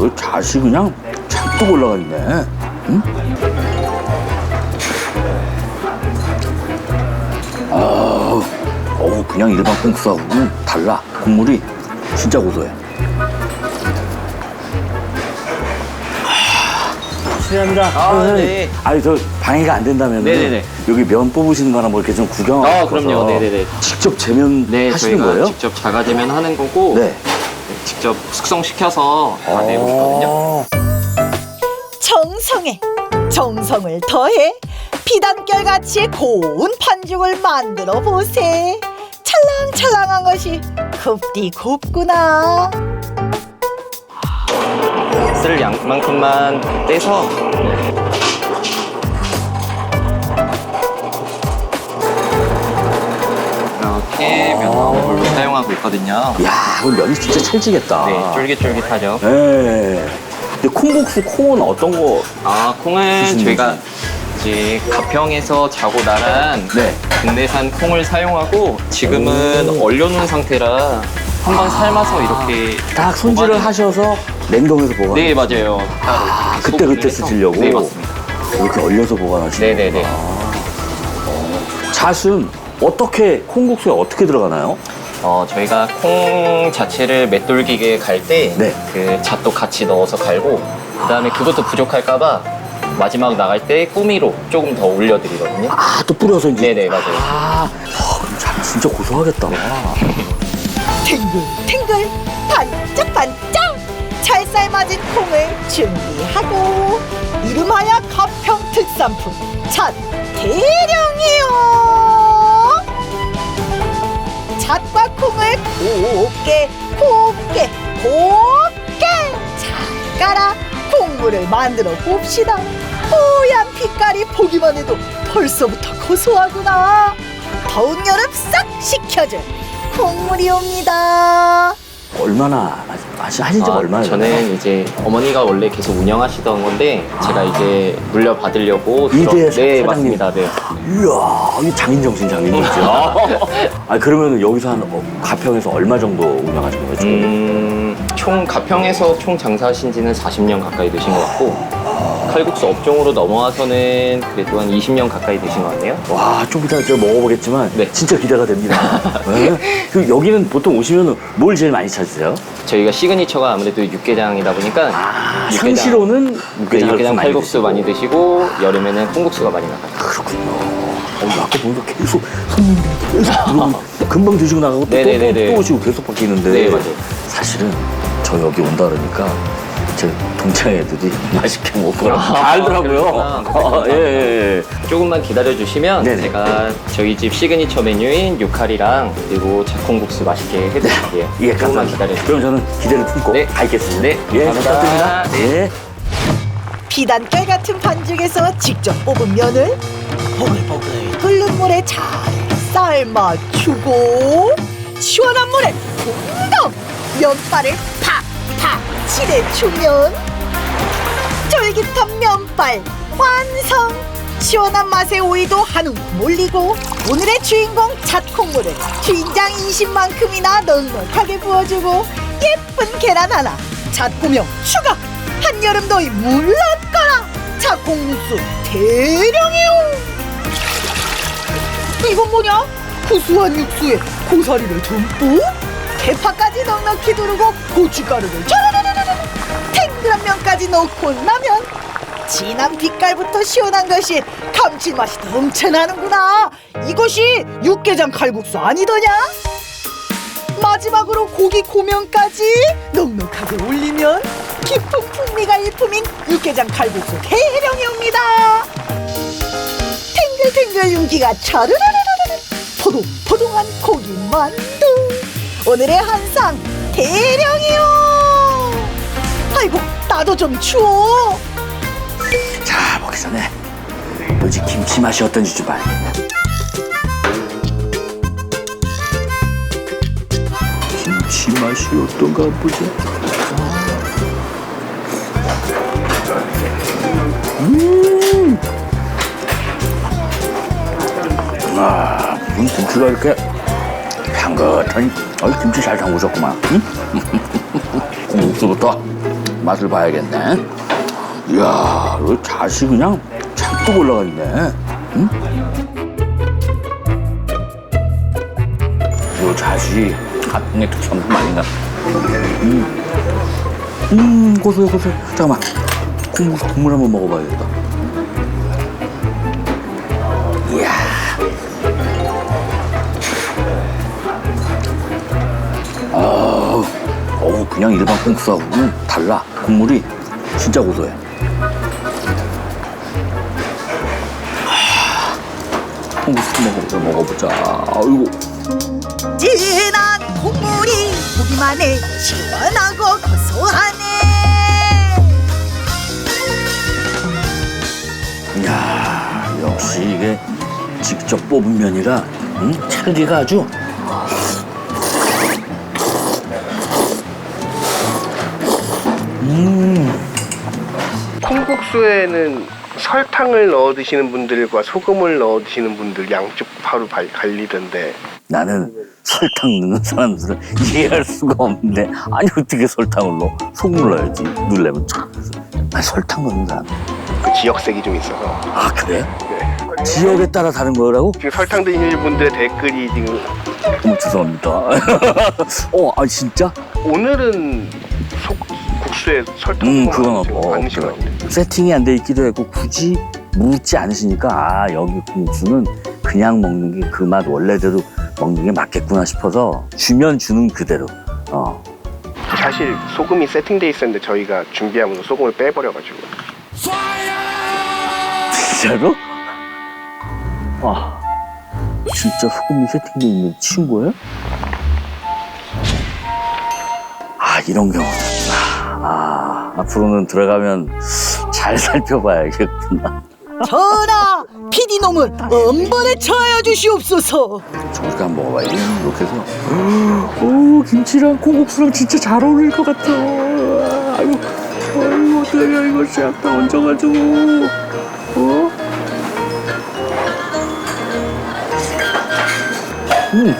그 잣이 그냥 잔뜩 올라가 있네. 응? 아, 어우, 그냥 일반 콩국수하고는 달라. 국물이 진짜 고소해. 실례합니다. 아, 선생님. 네. 아니, 저 방해가 안 된다면 네네네. 여기 면 뽑으시는 거나 뭐 이렇게 좀 구경하고 아, 그럼요. 네네네. 직접 재면 네, 하시는 저희가 거예요? 직접 자가제면 하는 거고 네. 직접 숙성시켜서 다 내고 있거든요. 어. 정성에 정성을 더해 피단결같이 고운 반죽을 만들어 보세 찰랑찰랑한 것이 굽디 굽구나 쓸 양만큼만 떼서 이렇게 면 나물로 사용하고 있거든요. 야, 그럼 면이 진짜 찰지겠다. 네, 쫄깃쫄깃하죠. 네. 근데 콩국수 콩은 어떤 거? 아, 콩은 무슨 저희가 이제 가평에서 자고 나란 네. 국내산 콩을 사용하고 지금은 얼려놓은 상태라 한번 삶아서 이렇게 딱 손질을 보관해- 하셔서 냉동해서 보관. 네, 맞아요. 따로 아, 이렇게 그때 그때 소분을 해서. 쓰시려고. 네, 맞습니다. 이렇게 얼려서 보관하시는 네네네. 잣은 어떻게 콩국수에 어떻게 들어가나요? 어, 저희가 콩 자체를 맷돌기계에 갈 때 네. 그 잣도 같이 넣어서 갈고 그다음에 그것도 부족할까봐 마지막 나갈 때 꾸미로 조금 더 올려드리거든요. 아, 또 뿌려서 이제. 네네 맞아요. 아, 어, 그럼 잣 진짜 고소하겠다. 탱글탱글 반짝반짝 잘 삶아진 콩을 준비하고 이름하여 가평 특산품 잣 대령이요 잣과 콩을 곱게 곱게 곱게. 잘 깔아. 콩물을 만들어 봅시다. 뽀얀 빛깔이 보기만 해도 벌써부터 고소하구나. 더운 여름 싹 식혀줄 콩물이 옵니다 얼마나 하시, 하신 지 아, 얼마나 됐나요? 저는 이제 어머니가 원래 계속 운영하시던 건데 제가 이제 물려받으려고 아. 이대 네 사장님. 맞습니다. 네. 이야, 이 장인정신 장인정신. 아, 그러면 여기서 한 어, 가평에서 얼마 정도 운영하신 거예요? 지금? 음, 총 가평에서 총 장사하신 지는 40년 가까이 되신 것 같고 칼국수 업종으로 넘어와서는 그래도 한 20년 가까이 되신 것 같네요. 와, 좀 이따 제가 먹어보겠지만 네. 진짜 기대가 됩니다. 네. 그 여기는 보통 오시면 뭘 제일 많이 찾으세요? 저희가 시그니처가 아무래도 육개장이다 보니까 아, 육개장- 상시로는 육개장 좀 많이 칼국수 드시고. 많이 드시고 여름에는 콩국수가 많이 나가요. 그렇군요. 어, 아까 보니까 계속 손님들이 계속 들어오고 금방 드시고 나가고 또, 또, 또, 네네네네. 또 오시고 계속 바뀌는데 네, 맞아요. 사실은 저 여기 온다 그러니까 제 동창 애들이 맛있게 먹고 아, 알더라고요. 그렇구나. 어, 예, 예, 예. 조금만 기다려 주시면 네네. 제가 저희 집 시그니처 메뉴인 육칼이랑 그리고 작콩국수 맛있게 해드릴게요. 예, 조금만 감사합니다. 기다려 주세요. 그럼 저는 기대를 품고 네. 가겠습니다. 네, 예, 감사합니다. 부탁드립니다. 예. 비단결 같은 반죽에서 직접 뽑은 면을 보글보글 끓는 물에 잘 삶아주고 시원한 물에 붕덩 면발을 팍팍 칠해주면 쫄깃한 면발 완성. 시원한 맛의 오이도 한 움큼 올리고 오늘의 주인공 잣콩물을 주인장 인심만큼이나 넉넉하게 부어주고 예쁜 계란 하나 잣고명 추가. 한여름 더위 물렀거라. 잣콩국수 대령이요 이건 뭐냐? 구수한 육수에 고사리를 듬뿍 대파까지 넉넉히 두르고 고춧가루를 짜라라라라 탱글한 면까지 넣고 나면 진한 빛깔부터 시원한 것이 감칠맛이 넘쳐나는구나. 이것이 육개장 칼국수 아니더냐? 마지막으로 고기 고명까지 넉넉하게 올리면 깊은 풍미가 일품인 육개장 칼국수 대령이 옵니다. 탱글탱글 윤기가 차르르르르르 포동포동한 고기 만두 오늘의 한상 대령이요 아이고 나도 좀 추워 자, 먹기 전에 요즘 김치 맛이 어떤지 좀 봐야 김치 맛이 어떤가 보자. 음! 아, 무슨 김치가 이렇게 향긋하니? 어, 김치 잘 담그셨구만. 응? 국수부터 맛을 봐야겠네. 이야, 이거 잣이 그냥 잔뜩 올라가 있네. 응? 요 잣이 같은 게 전부 아닌가. 음, 음, 고소해, 고소해. 잠깐만. 국물 한번 먹어봐야겠다. 그냥 일반 콩국수하고는 달라. 국물이 진짜 고소해. 아, 콩국수 먹어보자, 먹어보자. 아이고. 진한 콩물이 보기만 해 시원하고 고소하네 이야, 역시 이게 직접 뽑은 면이라, 응? 찰기가 아주. 콩국수에는 설탕을 넣어 드시는 분들과 소금을 넣어 드시는 분들 양쪽 바로 발- 갈리던데 나는 설탕 넣는 사람들은 이해할 수가 없는데, 아니, 어떻게 설탕을 넣어? 소금을 넣어야지. 참. 아니, 설탕 넣는 사람. 그 지역색이 좀 있어서 아, 그래? 네. 지역에 따라 다른 거라고? 지금 설탕 드시는 분들의 댓글이 지금 어머, 죄송합니다. 어, 아, 진짜? 오늘은 속 국수에 설탕 음, 그건. 않으신 것 같아요. 세팅이 안 돼 있기도 했고 굳이 묻지 않으시니까 아 여기 국수는 그냥 먹는 게 그 맛 원래대로 먹는 게 맞겠구나 싶어서 주면 주는 그대로 어 사실 소금이 세팅돼 있었는데 저희가 준비하면서 소금을 빼버려가지고 진짜로? 아 진짜 소금이 세팅돼 있는 거예요? 아 이런 경우는 아 앞으로는 들어가면 잘 살펴봐야겠구나 전하 피디 놈을 엄벌에 처하여 주시옵소서 저렇게 한번 먹어봐야지 이렇게 해서 오 김치랑 콩국수랑 진짜 잘 어울릴 것 같아 아이고 아이고 어떡하냐 이거 싹다 얹어가지고 어? 음.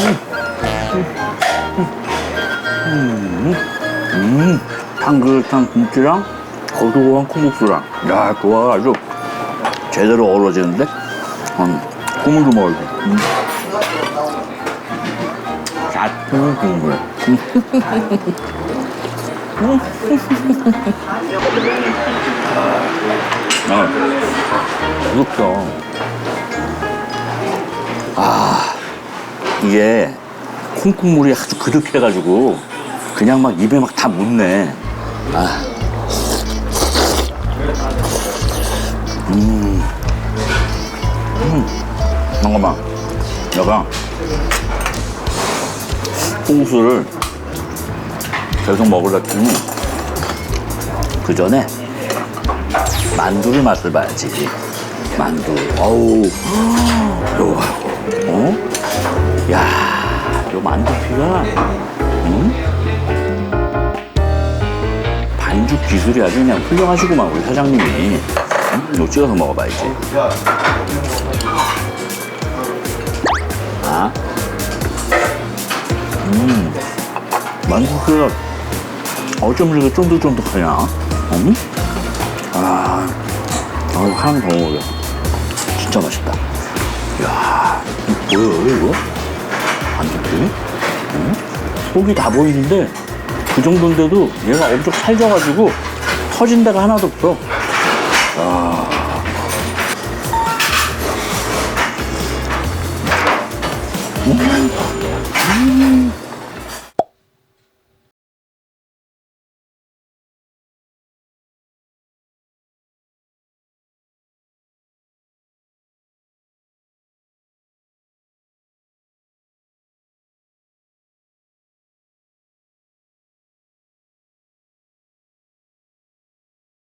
음. 음. 음. 탕긋한 김치랑 고소한 콩국수랑 야 그거 아주 제대로 어우러지는데 음. 국물도 먹어야 돼 음. 얕은 국물 아, 부럽죠. 아, 이게 콩국물이 아주 그득해가지고 그냥 막 입에 막 다 묻네. 아. 음. 음. 잠깐만. 내가 콩국수를 계속 먹으려 했더니 그 전에 만두를 맛을 봐야지. 만두. 어우. 요, 어? 야, 요 만두피가, 응? 반죽 기술이 아주 그냥 훌륭하시구만, 우리 사장님이. 응? 이거 찍어서 먹어봐야지. 아. 음. 만두피가 어쩜 이렇게 쫀득쫀득하냐? 응? 아, 아 하나 더 먹어요. 진짜 맛있다. 이야, 이거 뭐예요, 이거? 완전히? 응? 속이 다 보이는데, 그 정도인데도 얘가 엄청 살쪄가지고 터진 데가 하나도 없어. 아.